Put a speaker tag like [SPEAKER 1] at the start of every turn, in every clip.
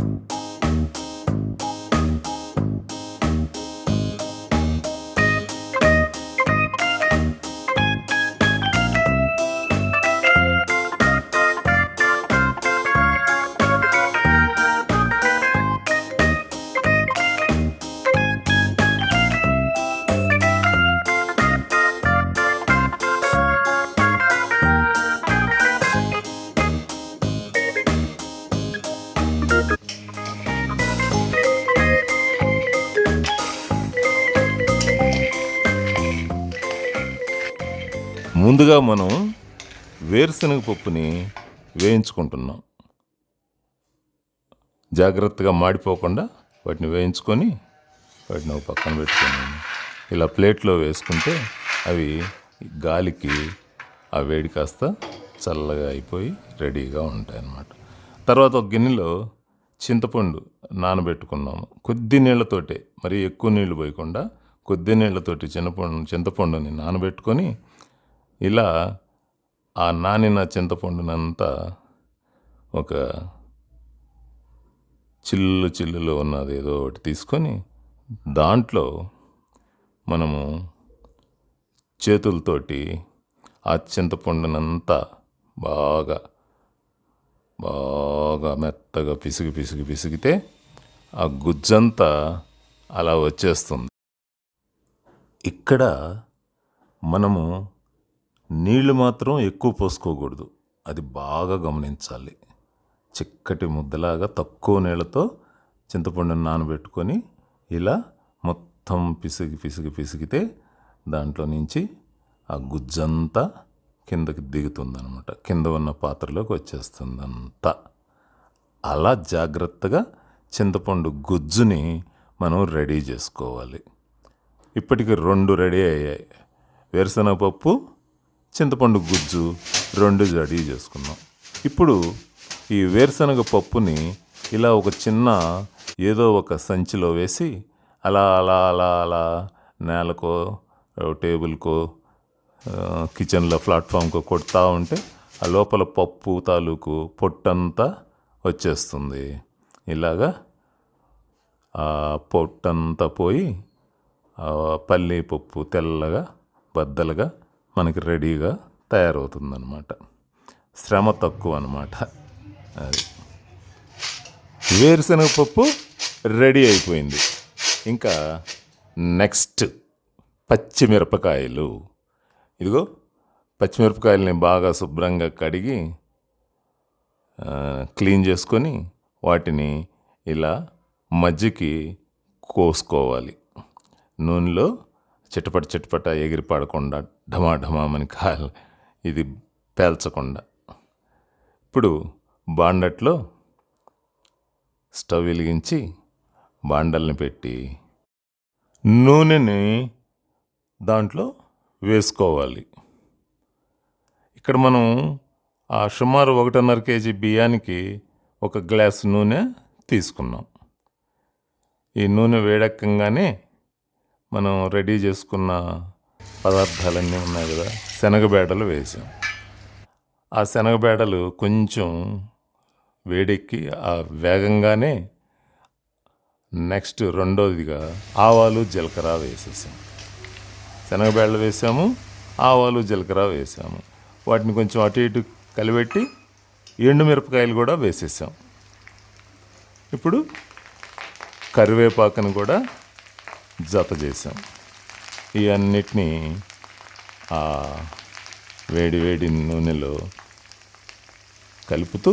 [SPEAKER 1] you ముందుగా మనం వేరుశనగ పప్పుని వేయించుకుంటున్నాం. జాగ్రత్తగా మాడిపోకుండా వాటిని వేయించుకొని వాటిని ఒక పక్కన పెట్టుకొని ఇలా ప్లేట్లో వేసుకుంటే అవి గాలికి ఆ వేడి కాస్త చల్లగా అయిపోయి రెడీగా ఉంటాయి అన్నమాట తర్వాత ఒక గిన్నెలో చింతపండు నానబెట్టుకున్నాము. కొద్ది నీళ్ళతోటే మరి ఎక్కువ నీళ్ళు పోయకుండా కొద్ది నీళ్ళతోటి చింతపండు చింతపండుని నానబెట్టుకొని ఇలా ఆ నానిన చింతపండునంతా ఒక చిల్లు చిల్లులో ఉన్నది ఏదో ఒకటి తీసుకొని దాంట్లో మనము చేతులతోటి ఆ చింతపండునంతా బాగా బాగా మెత్తగా పిసిగి పిసిగి పిసిగితే ఆ గుజ్జంతా అలా వచ్చేస్తుంది. ఇక్కడ మనము నీళ్ళు మాత్రం ఎక్కువ పోసుకోకూడదు. అది బాగా గమనించాలి. చిక్కటి ముద్దలాగా తక్కువ నీళ్ళతో చింతపండుని నానబెట్టుకొని ఇలా మొత్తం పిసిగి పిసిగి పిసిగితే దాంట్లో నుంచి ఆ గుజ్జంతా కిందకి దిగుతుందనమాట కింద ఉన్న పాత్రలోకి వచ్చేస్తుందంతా. అలా జాగ్రత్తగా చింతపండు గుజ్జుని మనం రెడీ చేసుకోవాలి. ఇప్పటికి రెండు రెడీ అయ్యాయి. వేరుశనగ పప్పు చింతపండు గుజ్జు రెండు రెడీ చేసుకున్నాం. ఇప్పుడు ఈ వేరుశనగ పప్పుని ఇలా ఒక చిన్న ఏదో ఒక సంచిలో వేసి అలా అలా అలా అలా నేలకో టేబుల్కో కిచెన్లో ప్లాట్ఫామ్కో కొడతా ఉంటే ఆ లోపల పప్పు తాలూకు పొట్టంతా వచ్చేస్తుంది. ఇలాగా ఆ పొట్టంతా పోయి ఆ పల్లి పప్పు తెల్లగా బద్దలుగా మనకి రెడీగా తయారవుతుందన్నమాట. శ్రమ తక్కువ అనమాట అది. వేరుశనగ పప్పు రెడీ అయిపోయింది. ఇంకా నెక్స్ట్ పచ్చిమిరపకాయలు. ఇదిగో పచ్చిమిరపకాయలని బాగా శుభ్రంగా కడిగి క్లీన్ చేసుకొని వాటిని ఇలా మజ్జికి కోసుకోవాలి. నూనెలో చిటపట చిటపట ఎగిరి పడకుండా ఢమా ఢమామని కాల్ ఇది పేల్చకుండా. ఇప్పుడు బాండట్లో స్టవ్ వెలిగించి బాండల్ని పెట్టి నూనెని దాంట్లో వేసుకోవాలి. ఇక్కడ మనం ఆ సుమారు ఒకటిన్నర కేజీ బియ్యానికి ఒక గ్లాస్ నూనె తీసుకున్నాం. ఈ నూనె వేడెక్కగానే మనం రెడీ చేసుకున్న పదార్థాలన్నీ ఉన్నాయి కదా శనగబేడలు వేసాం. ఆ శనగబేడలు కొంచెం వేడెక్కి ఆ వేగంగానే నెక్స్ట్ రెండోదిగా ఆవాలు జీలకర్ర వేసేసాం. శనగబేడలు వేసాము ఆవాలు జీలకర్ర వేసాము. వాటిని కొంచెం అటు ఇటు కలిపెట్టి ఎండుమిరపకాయలు కూడా వేసేసాం. ఇప్పుడు కరివేపాకును కూడా జత చేసాం ఇవన్నిటినీ అన్నిటినీ ఆ వేడివేడి నూనెలో కలుపుతూ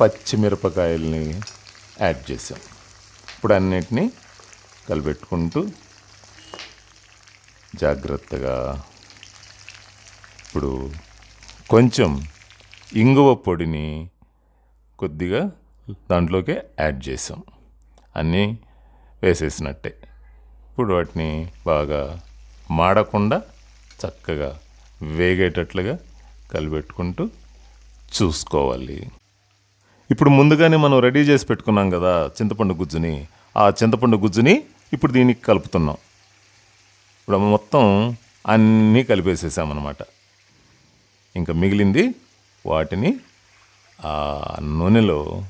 [SPEAKER 1] పచ్చిమిరపకాయల్ని యాడ్ చేసాం ఇప్పుడు అన్నిటినీ కలిపెట్టుకుంటూ జాగ్రత్తగా ఇప్పుడు కొంచెం ఇంగువ పొడిని కొద్దిగా దాంట్లోకి యాడ్ చేసాం అన్నీ వేసేసినట్టే. ఇప్పుడు వాటిని బాగా మాడకుండా చక్కగా వేగేటట్లుగా కలిపెట్టుకుంటూ చూసుకోవాలి. ఇప్పుడు ముందుగానే మనం రెడీ చేసి పెట్టుకున్నాం కదా చింతపండు గుజ్జుని. ఆ చింతపండు గుజ్జుని ఇప్పుడు దీనికి కలుపుతున్నాం. ఇప్పుడు మొత్తం అన్నీ కలిపేసేసామన్నమాట. ఇంకా మిగిలింది వాటిని ఆ నూనెలో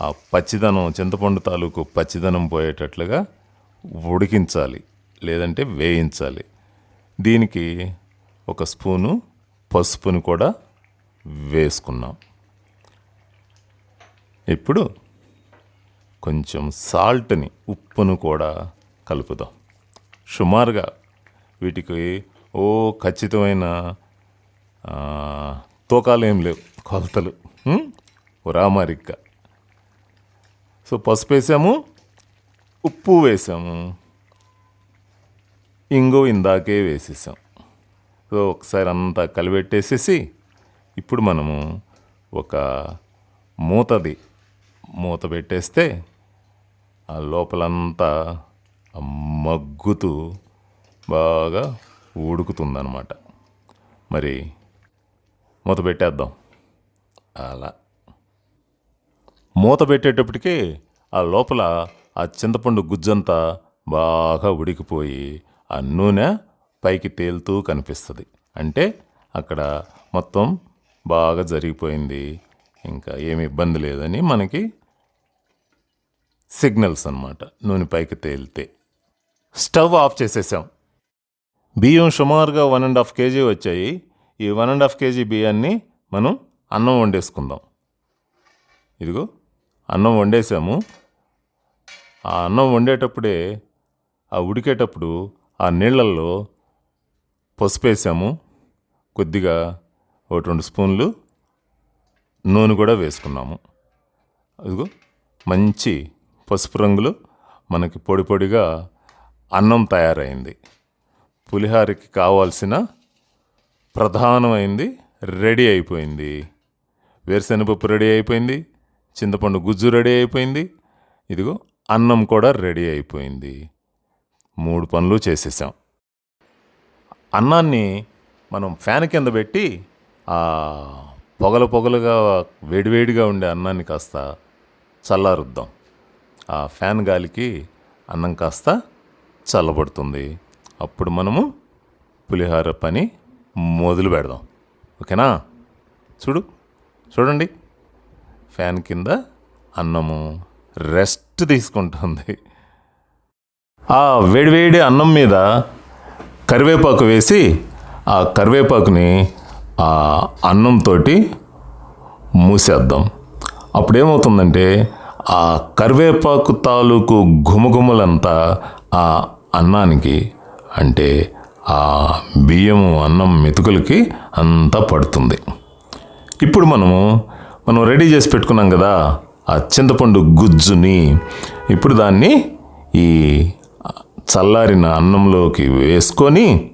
[SPEAKER 1] ఆ పచ్చిదనం చింతపండు తాలూకు పచ్చిదనం పోయేటట్లుగా ఉడికించాలి లేదంటే వేయించాలి. దీనికి ఒక స్పూను పసుపుని కూడా వేసుకున్నాం. ఇప్పుడు కొంచెం సాల్ట్ని ఉప్పును కూడా కలుపుదాం. సుమారుగా వీటికి ఓ ఖచ్చితమైన తూకాలు ఏం లేవు కొలతలు. ఉం? ఉరామరిగ్గా సో పసుపు వేసాము ఉప్పు వేసాము. ఇంగో ఇందాకే వేసేసాం. సో ఒకసారి అంతా కలిపెట్టేసేసి ఇప్పుడు మనము ఒక మూతది. మూత పెట్టేస్తే ఆ లోపలంతా మగ్గుతూ బాగా ఉడుకుతుందన్నమాట మరి మూత పెట్టేద్దాం. అలా. మూత పెట్టేటప్పటికీ ఆ లోపల ఆ చింతపండు గుజ్జంతా బాగా ఉడికిపోయి ఆ నూనె పైకి తేలుతూ కనిపిస్తుంది. అంటే అక్కడ మొత్తం బాగా జరిగిపోయింది. ఇంకా ఏమి ఇబ్బంది లేదని మనకి సిగ్నల్స్ అనమాట నూనె పైకి తేలితే. స్టవ్ ఆఫ్ చేసేసాం. బియ్యం సుమారుగా వన్ అండ్ హాఫ్ కేజీ వచ్చాయి. ఈ వన్ అండ్ హాఫ్ కేజీ బియ్యాన్ని మనం అన్నం వండేసుకుందాం. ఇదిగో. అన్నం వండేసాము ఆ అన్నం వండేటప్పుడే ఆ ఉడికేటప్పుడు ఆ నీళ్ళల్లో పసుపు వేసాము కొద్దిగా ఒక రెండు స్పూన్లు నూనె కూడా వేసుకున్నాము. అదిగో మంచి పసుపు రంగులో మనకి పొడి పొడిగా అన్నం తయారైంది. పులిహారకి కావాల్సిన ప్రధానమైంది రెడీ అయిపోయింది. వేరుశనగపప్పు రెడీ అయిపోయింది. చింతపండు గుజ్జు రెడీ అయిపోయింది. ఇదిగో అన్నం కూడా రెడీ అయిపోయింది. మూడు పనులు చేసేసాం. అన్నాన్ని మనం ఫ్యాన్ కింద పెట్టి ఆ పొగలు పొగలుగా వేడివేడిగా ఉండే అన్నాన్ని కాస్త చల్లారుద్దాం. ఆ ఫ్యాన్ గాలికి అన్నం కాస్త చల్లబడుతుంది. అప్పుడు మనము పులిహార పని మొదలు పెడదాం. ఓకేనా? చూడు చూడండి. ఫ్యాన్ కింద అన్నము రెస్ట్ తీసుకుంటుంది. ఆ వేడివేడి అన్నం మీద కరివేపాకు వేసి ఆ కరివేపాకుని ఆ అన్నంతో మూసేద్దాం. అప్పుడేమవుతుందంటే ఆ కరివేపాకు తాలూకు ఘుమఘుమలంతా ఆ అన్నానికి అంటే ఆ బియ్యము అన్నం మెతుకులకి అంతా పడుతుంది. ఇప్పుడు మనము మనం రెడీ చేసి పెట్టుకున్నాం కదా ఆ చింతపండు గుజ్జుని ఇప్పుడు దాన్ని ఈ చల్లారిన అన్నంలోకి వేసుకొని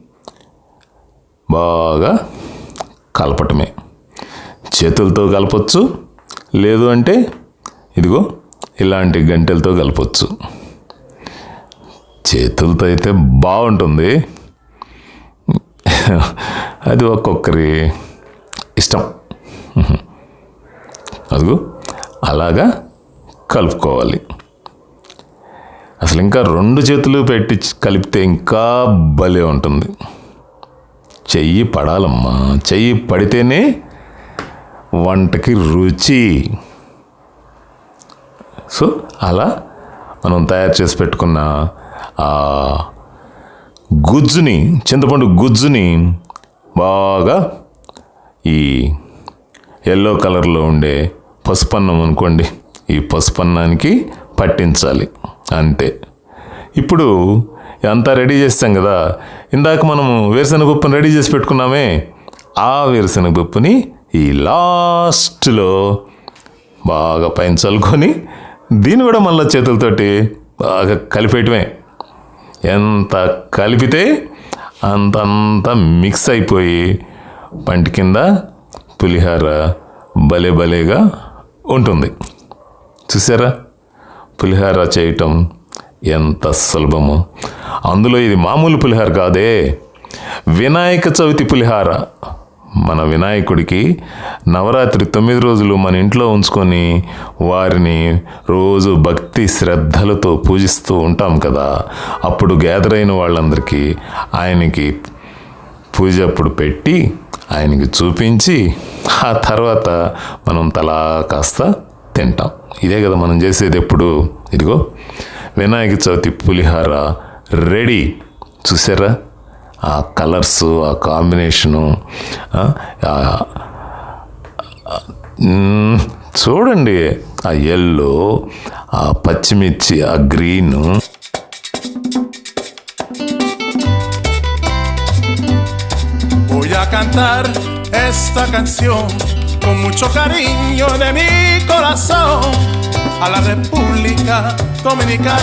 [SPEAKER 1] బాగా కలపటమే. చేతులతో కలపచ్చు లేదు అంటే ఇదిగో ఇలాంటి గంటెలతో కలపచ్చు. చేతులతో అయితే బాగుంటుంది. అది ఒక్కొక్కరి ఇష్టం. అదిగో అలాగా కలుపుకోవాలి. అసలు ఇంకా రెండు చేతులు పెట్టి కలిపితే ఇంకా భలే ఉంటుంది. చెయ్యి పడాలమ్మా. చెయ్యి పడితేనే వంటకి రుచి. సో అలా మనం తయారు చేసి పెట్టుకున్న ఆ గుజ్జుని చింతపండు గుజ్జుని బాగా ఈ ఎల్లో కలర్లో ఉండే పసుపన్నం అనుకోండి. ఈ పసుపన్నానికి పట్టించాలి. అంతే. ఇప్పుడు అంతా రెడీ చేస్తాం కదా. ఇందాక మనము వేరుశనగపప్పుని రెడీ చేసి పెట్టుకున్నామే. ఆ వేరుశనగపప్పుని ఈ లాస్ట్లో బాగా పైన చల్లుకొని దీన్ని కూడా మళ్ళీ చేతులతోటి బాగా కలిపేయటమే. ఎంత కలిపితే అంతంత మిక్స్ అయిపోయి పంటి కింద పులిహార భలే భలేగా ఉంటుంది. చూసారా పులిహార చేయటం ఎంత సులభము. అందులో ఇది మామూలు పులిహార కాదే. వినాయక చవితి పులిహార. మన వినాయకుడికి నవరాత్రి తొమ్మిది రోజులు మన ఇంట్లో ఉంచుకొని వారిని రోజు భక్తి శ్రద్ధలతో పూజిస్తూ ఉంటాం కదా. అప్పుడు గ్యాదర్ అయిన వాళ్ళందరికీ ఆయనకి పూజ అప్పుడు పెట్టి ఆయనకి చూపించి ఆ తర్వాత మనం తలా కాస్త తింటాం. ఇదే కదా మనం చేసేది ఎప్పుడు? ఇదిగో వినాయక చవితి పులిహార రెడీ. చూసారా? ఆ కలర్స్ ఆ కాంబినేషను చూడండి. ఆ ఎల్లో ఆ పచ్చిమిర్చి ఆ green
[SPEAKER 2] cantar esta canción con mucho cariño de mi corazón a la República Dominicana.